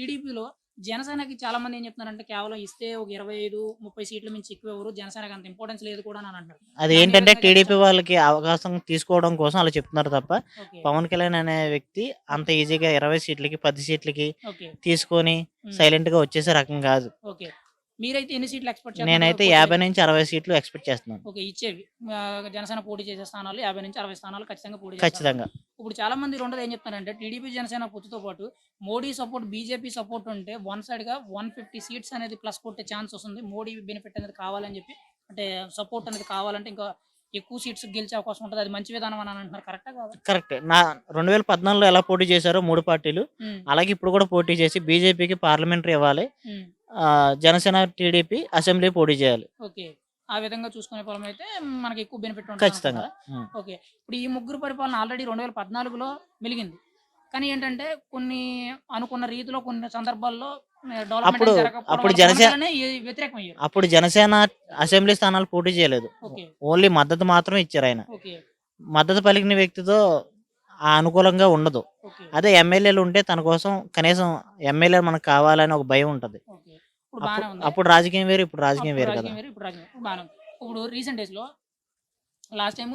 టీడీపీలో జనసేనకి చాలా మంది ఏం చెప్తున్నారంటే కేవలం ఇస్తే ఒక ఇరవై ఐదు ముప్పై సీట్ల మించి ఎక్కువ ఎవరు జనసేనకి అంత ఇంపార్టెన్స్ లేదు కూడా అని అంటారు అది ఏంటంటే టీడీపీ? వాళ్ళకి అవకాశం తీసుకోవడం కోసం అలా చెప్తున్నారు తప్ప పవన్ కళ్యాణ్ అనే వ్యక్తి అంత ఈజీగా ఇరవై సీట్లకి పది సీట్లకి తీసుకొని సైలెంట్గా వచ్చేసే రకం కాదు. ఓకే. మీరైతే ఎన్ని సీట్లు ఎక్స్పెక్ట్ నేనైతే యాభై నుంచి అరవై సీట్లు ఎక్స్పెక్ట్ చేస్తున్నాను. ఓకే ఇచ్చేవి. జనసేన పోటీ చేసే స్థానాలు యాభై నుంచి అరవై స్థానాలు ఖచ్చితంగా పోటీ. ఖచ్చితంగా. ఇప్పుడు చాలా మంది రెండోది ఏం చెప్తారంటే టీడీపీ జనసేన పొత్తుతో పాటు మోడీ సపోర్ట్ బీజేపీ సపోర్ట్ ఉంటే వన్ సైడ్గా వన్ ఫిఫ్టీ సీట్స్ అనేది ప్లస్ కొట్టే ఛాన్స్ వస్తుంది. మోడీ బెనిఫిట్ అనేది కావాలని చెప్పి అంటే సపోర్ట్ అనేది కావాలంటే ఇంకా ఎక్కువ సీట్స్ గెలిచే అవకాశం ఉంటుంది. అది మంచి విధానం అని అంటున్నారు. కరెక్టా కాదు? కరెక్ట్. నా రెండు వేల పద్నాలుగులో ఎలా పోటీ చేశారో మూడు పార్టీలు. అలాగే ఇప్పుడు కూడా పోటీ చేసి బీజేపీకి పార్లమెంటరీ ఇవ్వాలి జనసేన టీడీపీ అసెంబ్లీ పోటీ చేయాలి. ఓకే. ఆ విధంగా చూసుకునే పొలం అయితే మనకి ఎక్కువ బెనిఫిట్ ఉంటుంది. ఓకే. ఇప్పుడు ఈ ముగ్గురు పరిపాలన ఆల్రెడీ రెండు వేల పద్నాలుగులో మెలిగింది కానీ ఏంటంటే కొన్ని అనుకున్న రీతిలో కొన్ని సందర్భాల్లో అప్పుడు- అప్పుడు జనసేన- అప్పుడు జనసేన అసెంబ్లీ స్థానాలు పోటీ చేయలేదు. ఓన్లీ మద్దతు మాత్రం ఇచ్చారు ఆయన. మద్దతు పలికిన వ్యక్తితో అనుకూలంగా ఉండదు. అదే ఎమ్మెల్యేలు ఉంటే తన కోసం కనీసం ఎమ్మెల్యే మనకు కావాలని ఒక భయం ఉంటది. ఇప్పుడు బాగానే అప్పుడు ఉంది. అప్పుడు రాజకీయం వేరు ఇప్పుడు రాజకీయం వేరు కదా. రాజకీయం వేరు, ఇప్పుడు రాజకీయం. బాగానే ఉంది. ఇప్పుడు రీసెంట్ డేస్లో లాస్ట్ టైం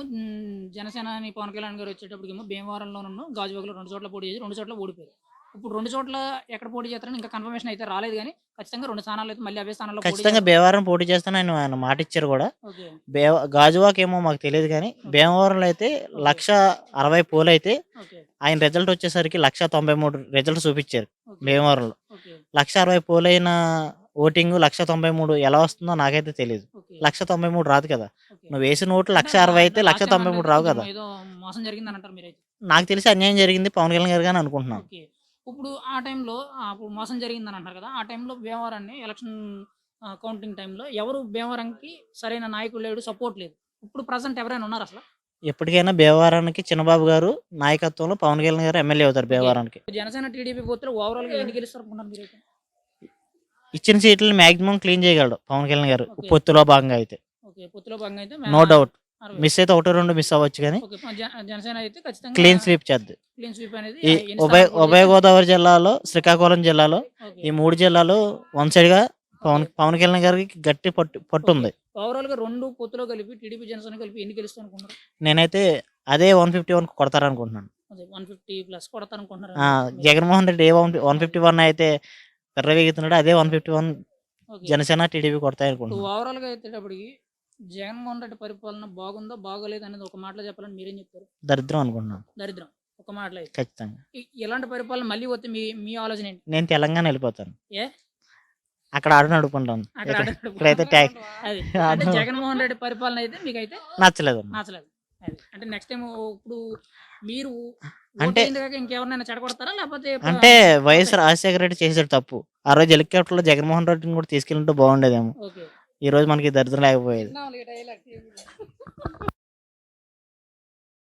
జనసేన అని పవన్ కళ్యాణ్ గారు వచ్చేటప్పటికేమో భీమవరంలోనూ గాజువాకలో రెండు చోట్ల పోటీ చేసి రెండు చోట్ల ఓడిపోయారు. ఇప్పుడు రెండు చోట్ల ఎక్కడ పోటీ చేస్తారని ఇంకా కన్ఫర్మేషన్ అయితే రాలేదు కానీ ఖచ్చితంగా రెండు స్థానాలు అయితే మళ్ళీ అవే స్థానాల్లో పోటీ ఖచ్చితంగా. భీమవరం పోటీ చేస్తాను ఆయన ఆయన మాట ఇచ్చారు కూడా. ఓకే. గాజువాక్ ఏమో మాకు తెలియదు కానీ భీమవరంలో అయితే లక్ష అరవై పోలు అయితే ఓకే. ఆయన రిజల్ట్ వచ్చేసరికి లక్ష తొంభై మూడు రిజల్ట్ చూపించారు ఓకే. భీమవరంలో. ఓకే. లక్ష అరవై పోలైన ఓటింగ్ లక్ష తొంభై మూడు ఎలా వస్తుందో నాకైతే తెలియదు లక్ష తొంభై మూడు రాదు కదా. నువ్వు వేసిన ఓట్లు లక్ష అరవై అయితే లక్ష తొంభై మూడు రావు కదా. మోసం మీరైతే. నాకు తెలిసి అన్యాయం జరిగింది పవన్ కళ్యాణ్ గారు కానీ అనుకుంటున్నాను. ఇప్పుడు ఆ టైంలో అప్పుడు మోసం జరిగిందని అంటారు కదా ఆ టైంలో భీమవరాన్ని ఎలక్షన్ కౌంటింగ్ టైంలో ఎవరు భీమవరంకి సరైన నాయకుడు లేడు సపోర్ట్ లేదు. ఇప్పుడు ప్రజెంట్ ఎవరైనా ఉన్నారు అసలు? ఎప్పటికైనా భీమవరానికి చిన్నబాబు గారు నాయకత్వంలో పవన్ కళ్యాణ్ గారు ఎమ్మెల్యే అవుతారు భీమవరానికి. జనసేన టీడీపీ పోతే ఓవరాల్గా ఎన్ని గెలుస్తారు ఇచ్చిన సీట్లను మాక్సిమం క్లీన్ చేయగలడు పవన్ కళ్యాణ్ గారు Okay. పొత్తులో భాగంగా అయితే ఓకే పొత్తులో భాగంగా అయితే నో డౌట్. మిస్ అయితే ఒకటి రెండు మిస్ అవ్వచ్చు కానీ ఓకే జన- జనసేన అయితే ఖచ్చితంగా క్లీన్ స్వీప్ చేద్ది క్లీన్ స్వీప్ అనేది ఈ ఎన్ని ఉభయ ఉభయ? గోదావరి జిల్లాలో శ్రీకాకుళం జిల్లాలో ఓకే. ఈ మూడు జిల్లాలు వన్ సైడ్గా పవన్. పవన్ కళ్యాణ్ గారికి గట్టి పట్టు పట్టు ఉంది ఓవరాల్గా రెండు పొత్తులో కలిపి టీడీపీ జనసేన కలిపి ఎన్ని గెలుస్తారు అనుకుంటున్నారు నేనైతే అదే వన్ ఫిఫ్టీ వన్ కొడతారనుకుంటున్నాను అదే వన్ ఫిఫ్టీ ప్లస్ కొడతారు అనుకుంటున్నారు ఆ, జగన్మోహన్ రెడ్డి ఏ వన్ ఫిఫ్టీ వన్ అయితే పెర్రవేగుతున్నాడు అదే one fifty one. Janasena TDP కొడతాయి అనుకుంటున్నాను ఓవరాల్గా వచ్చేటప్పటికి జగన్మోహన్ రెడ్డి పరిపాలన బాగుందో బాగోలేదు అనేది ఒక మాటలో చెప్పాలని మీరేం చెప్తారు? దరిద్రం అనుకుంటున్నాను దరిద్రం. ఒక మాటలో ఖచ్చితంగా. ఇలాంటి పరిపాలన మళ్ళీ వస్తే మీ మీ ఆలోచన ఏంటి? నేను తెలంగాణ వెళ్ళిపోతాను. ఏ? అక్కడ ఆడు నడుపుకుంటాను. ఇక్కడైతే ట్యాక్ జగన్మోహన్ రెడ్డి పరిపాలన అయితే మీకైతే నచ్చలేదు. నచ్చలేదు అంటే నెక్స్ట్ టైం ఇప్పుడు మీరు అంటే- ఓటేయింది కాక ఇంకెవరినైనా చెడగొడతారా? లేకపోతే అంటే వైఎస్ రాజశేఖర రెడ్డి చేసాడు తప్పు. ఆ రోజు హెలికాప్టర్లో జగన్మోహన్ రెడ్డిని కూడా తీసుకెళ్ళింటే బాగుండేదేమో. ఈ రోజు మనకి దరిద్రం లేకపోయేది.